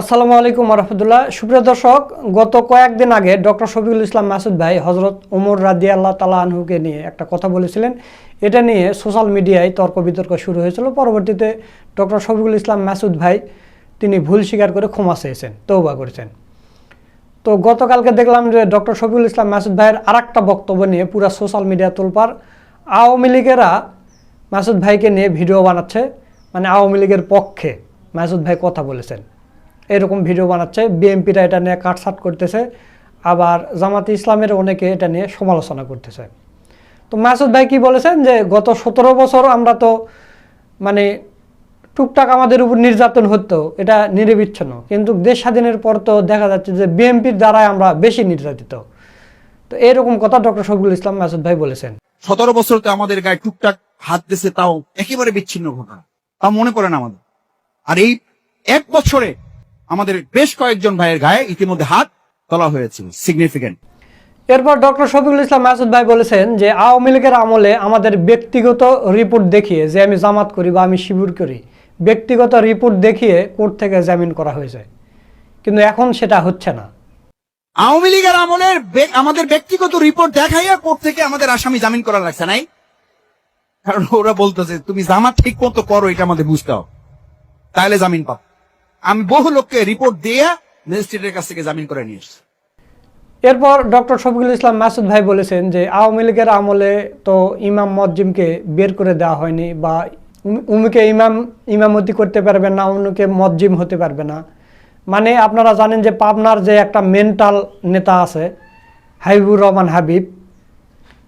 আসসালামু আলাইকুম রহমতুল্লাহ সুপ্রিয় দর্শক, গত কয়েকদিন আগে ডক্টর শফিকুল ইসলাম মাসুদ ভাই হজরত উমর রাদি আল্লাহ তালা আনহুকে নিয়ে একটা কথা বলেছিলেন। এটা নিয়ে সোশ্যাল মিডিয়ায় তর্ক বিতর্ক শুরু হয়েছিল। পরবর্তীতে ডক্টর শফিকুল ইসলাম মাসুদ ভাই তিনি ভুল স্বীকার করে ক্ষমা চেয়েছেন তৌবা করেছেন। তো গতকালকে দেখলাম যে ডক্টর শফিকুল ইসলাম মাসুদ ভাইয়ের আর একটা বক্তব্য নিয়ে পুরো সোশ্যাল মিডিয়া তোলপার আওয়ামী লীগেরা মাসুদ ভাইকে নিয়ে ভিডিও বানাচ্ছে। মানে আওয়ামী লীগের পক্ষে মাসুদ ভাই কথা বলেছেন। এরকম ভিডিও বানাচ্ছে বিএমপিরা এটা নিয়ে কাটসাট করতেছে, আবার জামাতে ইসলামের অনেকে এটা নিয়ে সমালোচনা করতেছে। তো মাসুদ ভাই কি বলেছেন যে, গত সতেরো বছর আমরা তো মানে টুকটাক আমাদের উপর নির্যাতন হতো, এটা নিরবিচ্ছিন্ন। কিন্তু দেশ স্বাধীনের পর তো দেখা যাচ্ছে যে বিএনপির দ্বারাই আমরা বেশি নির্যাতিত। তো এরকম কথা ডক্টর শফিকুল ইসলাম মাসুদ ভাই বলেছেন। সতেরো বছর তো আমাদের গায়ে টুকটাক হাত দিছে, তাও একেবারে বিচ্ছিন্ন ঘটনা। তা মনে করেন আমাদের। আর এই এক বছরে আমাদের বেশ কয়েকজন ভাইয়ের গায়ে ইতিমধ্যে হাত তোলা হয়েছে সিগনিফিকেন্ট এরপর ডক্টর শফিকুল ইসলাম মাসুদ ভাই বলেছেন যে আওয়ামী লীগের আমলে আমাদের ব্যক্তিগত রিপোর্ট দেখিয়ে যে আমি জামাত করি বা আমি শিবির করি ব্যক্তিগত রিপোর্ট দেখিয়ে কোর্ট থেকে জামিন করা হয়েছে। কিন্তু এখন সেটা হচ্ছে না। আওয়ামী লীগের আমলের আমাদের ব্যক্তিগত রিপোর্ট দেখাইয়া কোর্ট থেকে আমাদের আসামি জামিন করা লাগছে নাই? কারণ ওরা বলতেছে তুমি জামাত ঠিক মতো করো এটা আমাদের বুঝতে হবে। তাহলে জামিন পাও। আমি বহু লোককে রিপোর্ট দিয়ে ম্যাজিস্ট্রেটের কাছ থেকে জামিন করে নিয়ে এসছি। এরপর ডক্টর শফিকুল ইসলাম মাসুদ ভাই বলেছেন যে আওয়ামী লীগের আমলে তো ইমাম মজ্জিমকে বের করে দেওয়া হয়নি বা উম- উমুকে ইমাম, ইমামতি করতে পারবে না অন্যকে মজ্জিম হতে পারবে না। মানে আপনারা জানেন যে পাবনার যে একটা মেন্টাল নেতা আছে, হাবিবুর রহমান হাবিব,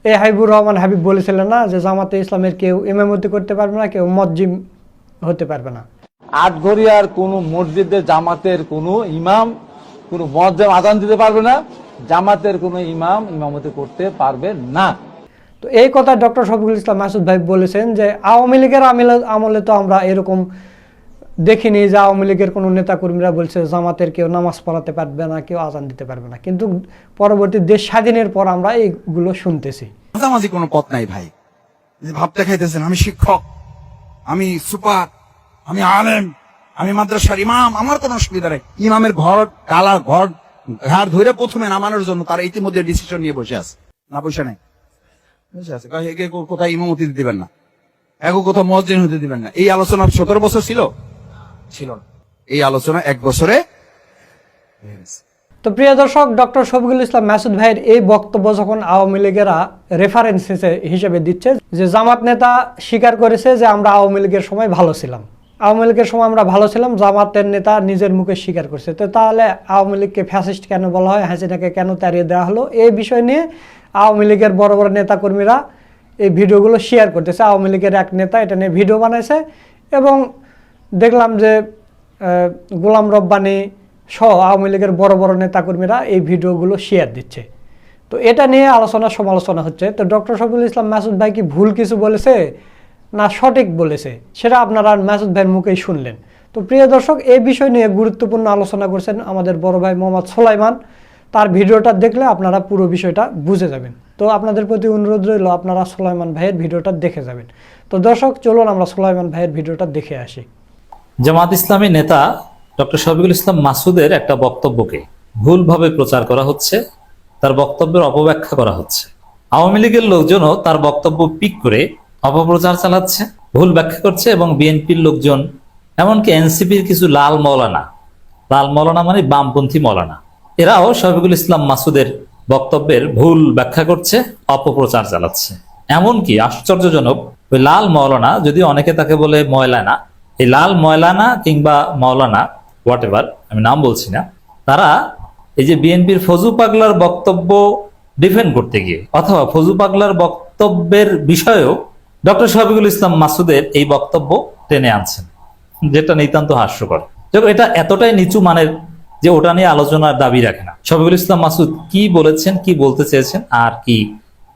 এই হাবিবুর রহমান হাবিব বলেছিলেন না যে জামাতে ইসলামের কেউ ইমামতি করতে পারবে না, কেউ মজ্জিম হতে পারবে না। আটঘরিয়ার কোন মসজিদে জামাতের কোন ইমাম কোন মজ্জাম আজান দিতে পারবে না জামাতের কোন ইমাম ইমামতি করতে পারবে না। তো এই কথা ডক্টর শফিকুল ইসলাম মাসুদ ভাই বলেছেন যে আওয়ামী লীগের আমলে আমলে তো আমরা এরকম দেখিনি যে আওয়ামী লীগের কোনো নেতাকর্মীরা বলছে জামাতের কেউ নামাজ পড়াতে পারবে না কেউ আজান দিতে পারবে না। কিন্তু পরবর্তী দেশ স্বাধীনের পর আমরা এইগুলো শুনতেছি। মাঝামাঝি কোনো পথ নাই ভাই। যে ভাবতে খাইতেছেন আমি শিক্ষক আমি সুপার আমি আলেম, আমি মাদ্রাসার ইমাম, আমার কোনো অসুবিধা নেই। ইমামের ঘর, কালা ঘর, ঘাড় ধরে প্রথমে নামানোর জন্য তারা ইতিমধ্যে ডিসিশন নিয়ে বসে আছে। না বসে আছে। কোথায় ইমামতি দিবেন না? একে কোথাও মসজিদ হতে দিবেন না। এই আলোচনা সতেরো বছর ছিল? ছিল না। এই আলোচনা এক বছরে তো প্রিয় দর্শক, ডক্টর শফিকুল ইসলাম মাসুদ ভাইয়ের এই বক্তব্য যখন আওয়ামী লীগেরা রেফারেন্স হিসেবে দিচ্ছে, যে জামাত নেতা স্বীকার করেছে যে আমরা আওয়ামী লীগের সময় ভালো ছিলাম। আওয়ামী লীগের সময় আমরা ভালো ছিলাম, জামাতের নেতা নিজের মুখে স্বীকার করছে। তো তাহলে আওয়ামী লীগকে ফ্যাসিস্ট কেন বলা হয়, হাসিনাকে কেন তাড়িয়ে দেওয়া হলো? এই বিষয় নিয়ে আওয়ামী লীগের বড় বড় নেতাকর্মীরা এই ভিডিওগুলো শেয়ার করতেছে। আওয়ামী লীগের এক নেতা এটা নিয়ে ভিডিও বানাইছে এবং দেখলাম যে গোলাম রব্বানি সহ আওয়ামী লীগের বড় বড় নেতাকর্মীরা এই ভিডিওগুলো শেয়ার দিচ্ছে। তো এটা নিয়ে আলোচনা সমালোচনা হচ্ছে। তো ডক্টর শফিকুল ইসলাম মাসুদ ভাই কি ভুল কিছু বলেছে? না সঠিক বলেছে, সেটা আপনারা মাসুদ ভাইয়ের মুখেই শুনলেন। তো প্রিয় দর্শক, এই বিষয় নিয়ে গুরুত্বপূর্ণ আলোচনা করছেন আমাদের বড় ভাই মোহাম্মদ সোলাইমান। তার ভিডিওটা দেখলে আপনারা পুরো বিষয়টা বুঝে যাবেন। তো আপনাদের প্রতি অনুরোধ রইল, আপনারা সোলাইমান ভাইয়ের ভিডিওটা দেখে যাবেন। তো দর্শক, চলুন আমরা সোলাইমান ভাইয়ের ভিডিওটা দেখে আসি। জামাত ইসলামী নেতা ডক্টর শফিকুল ইসলাম মাসুদের একটা বক্তব্যকে ভুলভাবে প্রচার করা হচ্ছে, তার বক্তব্যের অপব্যাখ্যা করা হচ্ছে। আওয়ামী লীগের লোকজনও তার বক্তব্য পিক করে অপপ্রচার চালাচ্ছে, ভুল ব্যাখ্যা করছে এবং বিএনপির লোকজন, এমনকি এনসিপির কিছু লাল মৌলানা। লাল মৌলানা মানে বামপন্থী মৌলানা। এরাও শফিকুল ইসলাম মাসুদের বক্তব্যের ভুল ব্যাখ্যা করছে, অপপ্রচার চালাচ্ছে। এমনকি আশ্চর্যজনক, ওই লাল মৌলানা, যদি অনেকে তাকে বলে ময়লানা, এই লাল ময়লানা কিংবা মৌলানা হোয়াট এভার আমি নাম বলছি না, তারা এই যে বিএনপির ফজু পাগলার বক্তব্য ডিফেন্ড করতে গিয়ে, অথবা ফজু পাগলার বক্তব্যের বিষয়েও ডক্টর শফিকুল ইসলাম মাসুদের এই বক্তব্য টেনে আনছেন, যেটা নিতান্ত হাস্যকর। দেখো এটা এতটাই নিচু মানের যে ওটা নিয়ে আলোচনার দাবি রাখে না। শফিকুল ইসলাম মাসুদ কি বলেছেন, কি বলতে চেয়েছেন, আর কি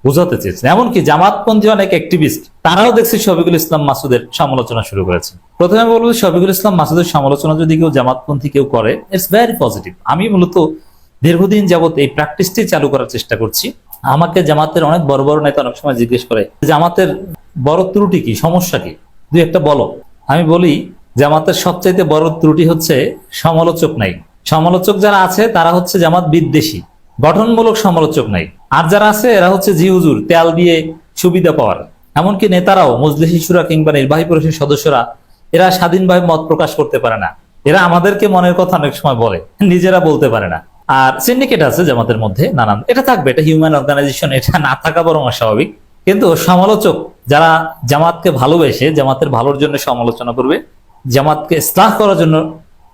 বোঝাতে চেয়েছেন? এমনকি জামাতপন্থী অনেক অ্যাক্টিভিস্ট তারাও দেখছি শফিকুল ইসলাম মাসুদের সমালোচনা শুরু করেছে প্রথমে বলব, শফিকুল ইসলাম মাসুদের সমালোচনা যদি কেউ জামাতপন্থী কেউ করে ইটস ভেরি পজিটিভ আমি মূলত দীর্ঘদিন যাবত এই প্র্যাকটিসটি চালু করার চেষ্টা করছি। আমাকে জামাতের অনেক বড় বড় নেতা অনেক সময় জিজ্ঞেস করে, জামাতের বড় ত্রুটি কি? সমস্যা কি? দুই একটা বলো। আমি বলি, জামাতের সবচাইতে বড় ত্রুটি হচ্ছে সমালোচক নাই। সমালোচক যারা আছে, তারা হচ্ছে জামাত বিদ্বেষী। গঠনমূলক সমালোচক নাই। আর যারা আছে, এরা হচ্ছে জি হুজুর, তেল দিয়ে সুবিধা পাওয়ার। এমনকি নেতারাও, মজলিস শিশুরা কিংবা নির্বাহী পরিষদের সদস্যরা, এরা স্বাধীনভাবে মত প্রকাশ করতে পারে না। এরা আমাদেরকে মনের কথা অনেক সময় বলে, নিজেরা বলতে পারে না। আর সিন্ডিকেট আছে জামাতের মধ্যে, নানান। এটা থাকবে, এটা হিউম্যান অর্গানাইজেশন এটা না থাকা বরং অস্বাভাবিক। কিন্তু সমালোচক যারা জামাতকে ভালোবেসে, জামাতের ভালোর জন্য সমালোচনা করবে, জামাতকে ইসলাহ করার জন্য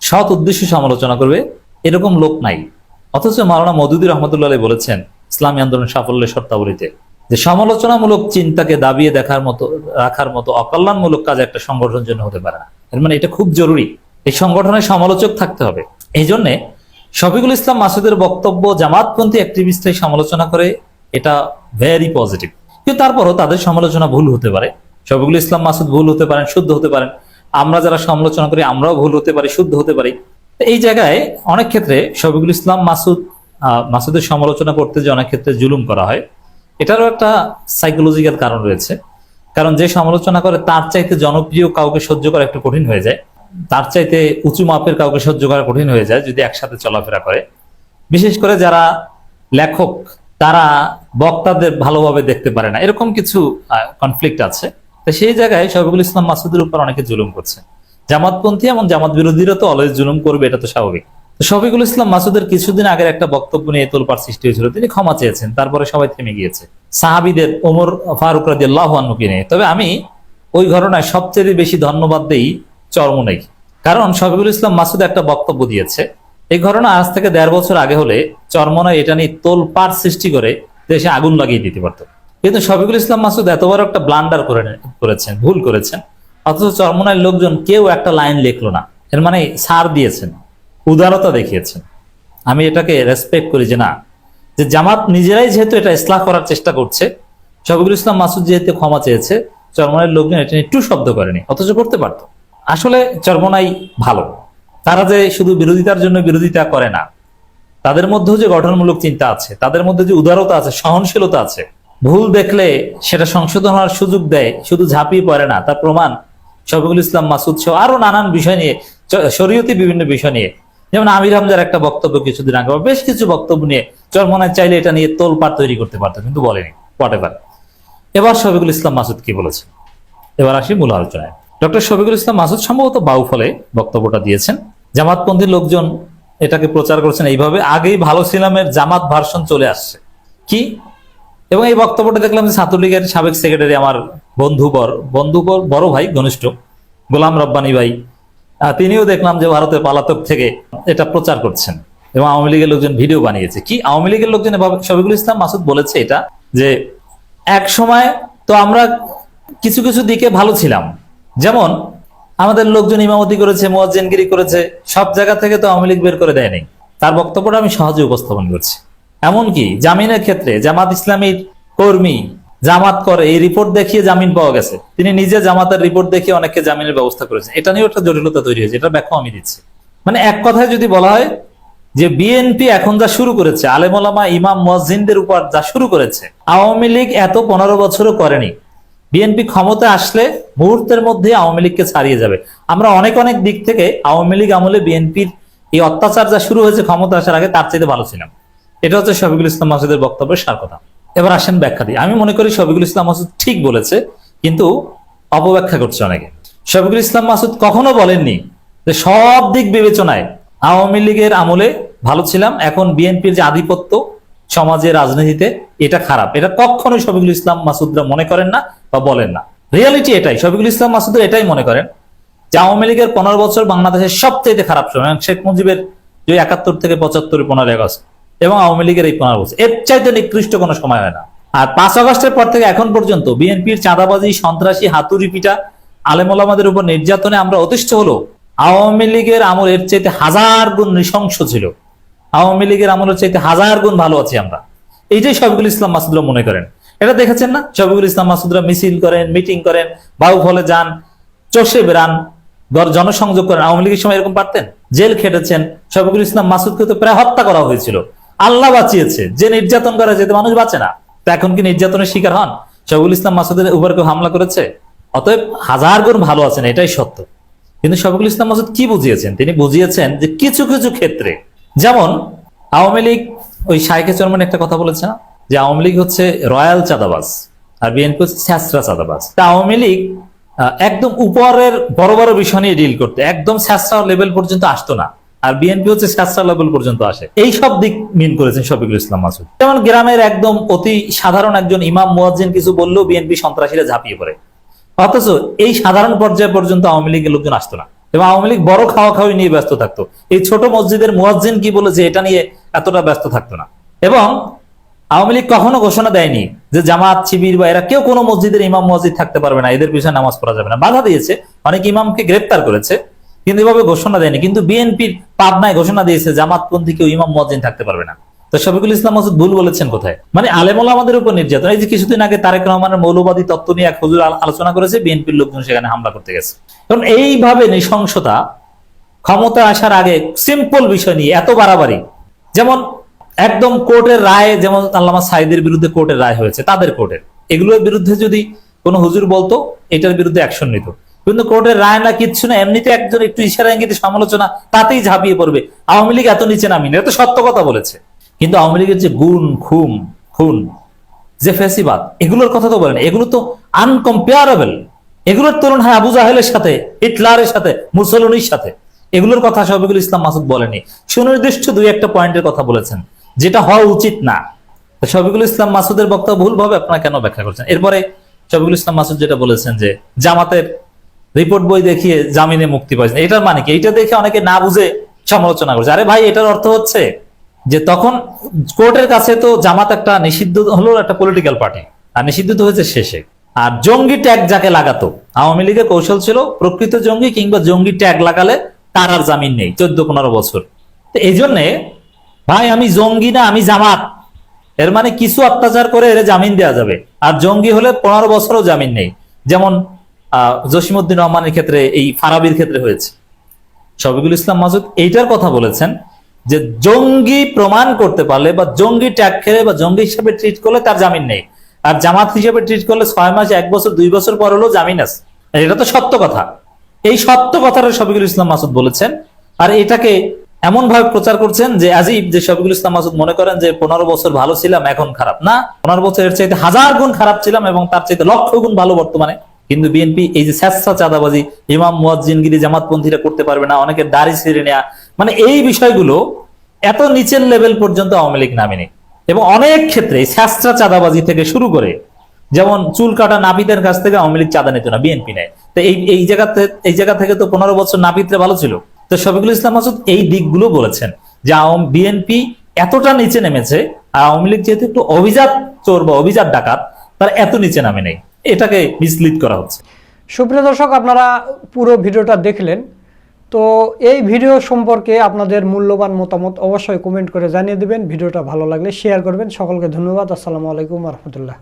সৎ উদ্দেশ্যে সমালোচনা করবে, এরকম লোক নাই। অথচ মাওলানা মদুদি রহমতুল্লাহ বলেছেন, ইসলামী আন্দোলন সাফল্যের শর্তাবলীতে, যে সমালোচনামূলক চিন্তাকে দাবিয়ে দেখার মতো, রাখার মতো অকল্যাণমূলক কাজ একটা সংগঠনের জন্য হতে পারে না। এর মানে এটা খুব জরুরি। এই সংগঠনের সমালোচক থাকতে হবে। এই জন্যে শফিকুল ইসলাম মাসুদের বক্তব্য জামাতপন্থী অ্যাক্টিভিস্টে সমালোচনা করে, এটা ভেরি পজিটিভ কিন্তু তারপরও তাদের সমালোচনা ভুল হতে পারে। শফিকুল ইসলাম মাসুদ ভুল হতে পারেন, শুদ্ধ হতে পারেন। আমরা যারা সমালোচনা করি, আমরাও ভুল হতে পারি, শুদ্ধ হতে পারি। এই জায়গায় অনেক ক্ষেত্রে শফিকুল ইসলাম মাসুদ মাসুদের সমালোচনা করতে যে অনেক ক্ষেত্রে জুলুম করা হয়, এটারও একটা সাইকোলজিক্যাল কারণ রয়েছে। কারণ যে সমালোচনা করে, তার চাইতে জনপ্রিয় কাউকে সহ্য করা একটু কঠিন হয়ে যায়। তার চাইতে উঁচু মাপের কাউকে সহ্য করা কঠিন হয়ে যায় যদি একসাথে চলাফেরা করে। বিশেষ করে যারা লেখক, তারা বক্তাদের ভালোভাবে দেখতে পারে না। এরকম কিছু কনফ্লিক্ট আছে। তো সেই জায়গায় শফিকুল ইসলাম মাসুদের উপর অনেকে জুলুম করছে। জামাতপন্থী এবং জামাত বিরোধীরা তো অলওয়েজ জুলুম করবে, এটা তো স্বাভাবিক। শফিকুল ইসলাম মাসুদের কিছুদিন আগের একটা বক্তব্য নিয়ে তোলপার সৃষ্টি হয়েছিল। তিনি ক্ষমা চেয়েছেন, তারপরে সবাই থেমে গিয়েছে। সাহাবিদের ওমর ফারুক রাজি আল্লাহ তবে আমি ওই ঘটনায় সবচেয়ে বেশি ধন্যবাদ দেই চরমনাই কারণ শফিকুল ইসলাম মাসুদ একটা বক্তব্য দিয়েছে, এই ঘটনা আজ থেকে দেড় বছর আগে হলে চরমনায় এটা নিয়ে তোলপাড় সৃষ্টি করে দেশে আগুন লাগিয়ে দিতে পারত। কিন্তু শফিকুল ইসলাম মাসুদ এত বড় একটা ব্লান্ডার করে করেছেন, ভুল করেছেন। অথচ চরমনায় লোকজন কেউ একটা লাইন লিখলো না। এর মানে সার দিয়েছেন, উদারতা দেখিয়েছেন। আমি এটাকে রেসপেক্ট করি যে না, যে জামাত নিজেরাই যেহেতু এটা ইসলাহ করার চেষ্টা করছে, শফিকুল ইসলাম মাসুদ যেহেতু ক্ষমা চেয়েছে চরমনাইয়ের লোকজন এটা নিয়ে একটু শব্দ করেনি, অথচ করতে পারতো। আসলে চরমনাই ভালো। তারা যে শুধু বিরোধিতার জন্য বিরোধিতা করে না, তাদের মধ্যেও যে গঠনমূলক চিন্তা আছে, তাদের মধ্যে যে উদারতা আছে, সহনশীলতা আছে, ভুল দেখলে সেটা সংশোধন হওয়ার সুযোগ দেয়, শুধু ঝাঁপিয়ে পড়ে না, তার প্রমাণ শফিকুল ইসলাম মাসুদ সহ আরও নানান বিষয় নিয়ে শরীয়তি বিভিন্ন বিষয় নিয়ে। যেমন আমির হামজার একটা বক্তব্য কিছুদিন আগে বেশ কিছু বক্তব্য নিয়ে চরমনায় চাইলে এটা নিয়ে তোলপাড় তৈরি করতে পারতো, কিন্তু বলেনি হোয়াট এবার শফিকুল ইসলাম মাসুদ কি বলেছে এবার আসি মূল আলোচনায়। ডক্টর শফিকুল ইসলাম মাসুদ সম্ভবত বাউফলে বক্তব্যটা দিয়েছেন। জামাতপন্থী লোকজন এটাকে প্রচার করছেন এইভাবে, আগেই ভালো ছিলামের জামাত ভার্সন চলে আসছে। কি? এবং এই বক্তব্যটা দেখলাম যে ছাত্রলীগের সাবেক সেক্রেটারি আমার বন্ধু বর, বন্ধু বড় ভাই, ঘনিষ্ঠ, গোলাম রব্বানি ভাই তিনিও দেখলাম যে ভারতের পালাতক থেকে এটা প্রচার করছেন এবং আওয়ামী লীগের লোকজন ভিডিও বানিয়েছে। কি? আওয়ামী লীগের লোকজন শফিকুল ইসলাম মাসুদ বলেছে এটা যে, এক সময় তো আমরা কিছু কিছু দিকে ভালো ছিলাম যেমন, আমাদের লোকজন ইমামতি করেছে, মোয়াজ্জেনগিরি করেছে, সব জায়গা থেকে তো আওয়ামী লীগ বের করে দেয়নি। তার বক্তব্যটা আমি সহজে উপস্থাপন করছি। এমনকি জামিনের ক্ষেত্রে জামাত ইসলামীর কর্মী জামাত করে, এই রিপোর্ট দেখিয়ে জামিন পাওয়া গেছে। তিনি নিজে জামাতের রিপোর্ট দেখিয়ে অনেককে জামিনের ব্যবস্থা করেছেন। এটা নিয়েও একটা জটিলতা তৈরি হয়েছে, এটা ব্যাখ্যা আমি দিচ্ছি। মানে এক কথায় যদি বলা হয় যে বিএনপি এখন যা শুরু করেছে আলেমোলামা ইমাম মসজিদদের উপর যা শুরু করেছে, আওয়ামী লীগ এত পনেরো বছরও করেনি। বিএনপি ক্ষমতা আসলে মুহূর্তের মধ্যে আওয়ামী লীগকে ছাড়িয়ে যাবে। আমরা অনেক অনেক দিক থেকে আওয়ামী লীগ আমলে বিএনপির এই অত্যাচার যা শুরু হয়েছে ক্ষমতা আসার আগে তার চাইতে ভালো ছিলাম। এটা হচ্ছে শফিকুল ইসলাম মাসুদের বক্তব্যের সার কথা। এবার আসেন ব্যাখ্যা দিই আমি মনে করি শফিকুল ইসলাম মাসুদ ঠিক বলেছে, কিন্তু অপব্যাখ্যা করছে অনেকে। শফিকুল ইসলাম মাসুদ কখনো বলেননি যে সব দিক বিবেচনায় আওয়ামী লীগের আমলে ভালো ছিলাম, এখন বিএনপির যে আধিপত্য সমাজে রাজনীতিতে এটা খারাপ। এটা কখনোই শফিকুল ইসলাম মাসুদরা মনে করেন না বা বলেন না। রিয়ালিটি এটাই। শফিকুল ইসলাম মাসুদের এটাই মনে করেন যে আওয়ামী লীগের পনেরো বছর বাংলাদেশের সবচেয়ে খারাপ সময় শেখ মুজিবের যে একাত্তর থেকে পঁচাত্তর পনেরো আগস্ট, এবং আওয়ামী লীগের এই পনেরো বছর। এর চাইতে নিকৃষ্ট কোনো সময় হয় না। আর পাঁচ আগস্টের পর থেকে এখন পর্যন্ত বিএনপির চাঁদাবাজি, সন্ত্রাসী, হাতুড়ি পিটা আলেমোলামাদের উপর নির্যাতনে আমরা অতিষ্ঠ হলো আওয়ামী লীগের আমল এর চাইতে হাজার গুণ নৃশংস ছিল। আওয়ামী লীগের আমলের চাইতে হাজার গুণ ভালো আছি আমরা। এইটাই শফিকুল ইসলাম মাসুদরা মনে করেন, এটা দেখেছেন না? শফিকুল ইসলাম মাসুদরা মিছিল করেন মিটিং করেন বাউ ফলে যান, চষে বেড়ান গড় জনসংযোগ করেন। আওয়ামী লীগের সময় এরকম পারতেন? জেল খেটেছেন, শফিকুল ইসলাম মাসুদকে তো প্রায় হত্যা করা হয়েছিল। আল্লাহ বাঁচিয়েছে, যে নির্যাতন করা যেতে মানুষ বাঁচে না। তো এখন কি নির্যাতনের শিকার হন? শফিকুল ইসলাম মাসুদের উপর কেউ হামলা করেছে? অতএব হাজার গুণ ভালো আছেন, এটাই সত্য। কিন্তু শফিকুল ইসলাম মাসুদ কি বুঝিয়েছেন? তিনি বুঝিয়েছেন যে কিছু কিছু ক্ষেত্রে যেমন আওয়ামী লীগ, ওই শাইখে চরমান একটা কথা বলেছে না? যে আওয়ামী লীগ হচ্ছে রয়্যাল চাঁদাবাজ আর বিএনপি হচ্ছে স্যাসরা চাঁদাবাজ। তা আওয়ামী লীগ একদম উপরের বড় বড় বিষয় নিয়ে ডিল করতে, একদম স্যাসরা লেভেল পর্যন্ত আসতো না। আর বিএনপি হচ্ছে স্যাসরা লেভেল পর্যন্ত আসে। এই সব দিক মিন করেছেন শফিকুল ইসলাম মাসুদ। যেমন গ্রামের একদম অতি সাধারণ একজন ইমাম মুয়াজ্জিন কিছু বললেও বিএনপি সন্ত্রাসীরা ঝাঁপিয়ে পড়ে। অথচ এই সাধারণ পর্যায় পর্যন্ত আওয়ামী লীগের লোকজন আসতো না। এবং আওয়ামী লীগ বড় খাওয়া খাওয়াই নিয়ে ব্যস্ত থাকতো। এই ছোট মসজিদের মুয়াজ্জিন কি বলেছে এটা নিয়ে এতটা ব্যস্ত থাকতো না। এবং আওয়ামী লীগ কখনো ঘোষণা দেয়নি যে জামাত, শিবির বা এরা কেউ কোনো মসজিদের ইমাম মসজিদ থাকতে পারবে না, এদের পিছনে নামাজ পড়া যাবে না। বাধা দিয়েছে, অনেক ইমামকে গ্রেপ্তার করেছে, কিন্তু এভাবে ঘোষণা দেয়নি। কিন্তু বিএনপির পাবনায় ঘোষণা দিয়েছে, জামাতপন্থী কেউ ইমাম মসজিদ থাকতে পারবে না। তো শফিকুল ইসলাম মাসুদ ভুল বলেছেন কোথায়? মানে আলেমুল আমাদের উপর নির্যাতন। এই যে কিছুদিন আগে তারেক রহমানের মৌলবাদী তত্ত্ব নিয়ে এক হুজুর আলোচনা করেছে, বিএনপির লোকজন সেখানে হামলা করতে গেছে। কারণ এইভাবে নৃশংসতা ক্ষমতা আসার আগে সিম্পল বিষয় নিয়ে এত বাড়াবাড়ি, যেমন একদম কোর্টের রায় যেমন আল্লামা সাইদের বিরুদ্ধে কোর্টের রায় হয়েছে, তাদের কোর্টের। এগুলোর বিরুদ্ধে যদি কোনো হুজুর বলতো, এটার বিরুদ্ধে অ্যাকশন নিত। কিন্তু কোর্টের রায় না, কিচ্ছু না, এমনিতে একজন একটু ইশারা ইঙ্গিতে সমালোচনা, তাতেই ঝাঁপিয়ে পড়বে। আওয়ামী লীগ এত নিচে নামিনি, এটা তো সত্য কথা বলেছে। কিন্তু আওয়ামী লীগের যে গুণ, খুম, খুন, যে ফেসিবাদ, এগুলোর কথা তো বলেন। এগুলো তো আনকম্পেয়ারেবল এগুলোর তুলনায় আবু জাহেলের সাথে, হিটলারের সাথে মুসলিনের সাথে। এগুলোর কথা শফিকুল ইসলাম মাসুদ বলেনি। সুনির্দিষ্ট দুই একটা পয়েন্টের কথা বলেছেন, যেটা হওয়া উচিত না। শফিকুল ইসলাম মাসুদের বক্তব্য ভুলভাবে আপনারা কেন ব্যাখ্যা করছেন? এরপরে শফিকুল ইসলাম মাসুদ যেটা বলেছেন যে, জামাতের রিপোর্ট বই দেখিয়ে জামিনে মুক্তি পাইছেন। এটার মানে কি? এটা দেখে অনেকে না বুঝে সমালোচনা করছে। আরে ভাই, এটার অর্থ হচ্ছে যে তখন কোর্টের কাছে তো জামাত একটা নিষিদ্ধ হলো একটা পলিটিক্যাল পার্টি আর নিষিদ্ধ হয়েছে শেষে। আর জঙ্গি ট্যাগ যাকে লাগাতো, আওয়ামী লীগের কৌশল ছিল প্রকৃত জঙ্গি কিংবা জঙ্গি ট্যাগ লাগালে তার আর জামিন নেই, চোদ্দ পনেরো বছর। তো এই জন্যে, ভাই, আমি জঙ্গি না, আমি জামাত। এর মানে কিছু অত্যাচার করে এর জামিন দেওয়া যাবে। আর জঙ্গি হলে পনেরো বছরও জামিন নেই। যেমন জসিমুদ্দিন রহমানের ক্ষেত্রে, এই ফারাবির ক্ষেত্রে হয়েছে। শফিকুল ইসলাম মাসুদ এইটার কথা বলেছেন। যে জঙ্গি প্রমাণ করতে পারলে বা জঙ্গি ট্যাগ খেলে বা জঙ্গি হিসাবে ট্রিট করলে তার জামিন নেই। আর জামাত হিসেবে ট্রিট করলে ছয় মাস, এক বছর, দুই বছর পর হলেও জামিন আছে। এটা তো সত্য কথা। এই সত্য কথাটা শফিকুল ইসলাম মাসুদ বলেছেন। আর এটাকে এমন ভাবে প্রচার করছেন যে আজিব, যে শফিকুল ইসলাম মাসুদ মনে করেন যে পনেরো বছর ভালো ছিলাম, এখন খারাপ। না, পনেরো বছর এর চাইতে হাজার গুণ খারাপ ছিলাম এবং তার চাইতে লক্ষ গুণ ভালো বর্তমানে। কিন্তু বিএনপি এই যে স্যাঁচা চাঁদাবাজি ইমাম মুয়াজ্জিনগিরি জামাতপন্থীরা করতে পারবে না অনেকে দাড়ি ছিঁড়ে নেওয়া মানে এই বিষয়গুলো এত নিচের লেভেল পর্যন্ত আওয়ামী লীগ নামেনি। এবং অনেক ক্ষেত্রে স্যাঁচা চাঁদাবাজি থেকে শুরু করে, যেমন চুল কাটা নাপিতের কাছ থেকে আওয়ামী লীগ চাঁদা নিত না বিএনপি নেয়। তো এই এই জায়গাতে, এই জায়গা থেকে তো পনেরো বছর নাপিতরা ভালো ছিল। তো শফিকুল ইসলাম মাসুদ এই দিকগুলো বলেছেন যে বিএনপি এতটা নিচে নেমেছে, আর আওয়ামী লীগ যেহেতু একটু অভিজাত চোর বা অভিজাত ডাকাত, তার এত নিচে নামে নেই। এটাকে মিসলিড করা হচ্ছে। সুপ্রিয় দর্শক, আপনারা পুরো ভিডিওটা দেখলেন। তো এই ভিডিও সম্পর্কে আপনাদের মূল্যবান মতামত অবশ্যই কমেন্ট করে জানিয়ে দেবেন। ভিডিওটা ভালো লাগলে শেয়ার করবেন। সকলকে ধন্যবাদ। আসসালামু আলাইকুম রহমতুল্লাহ।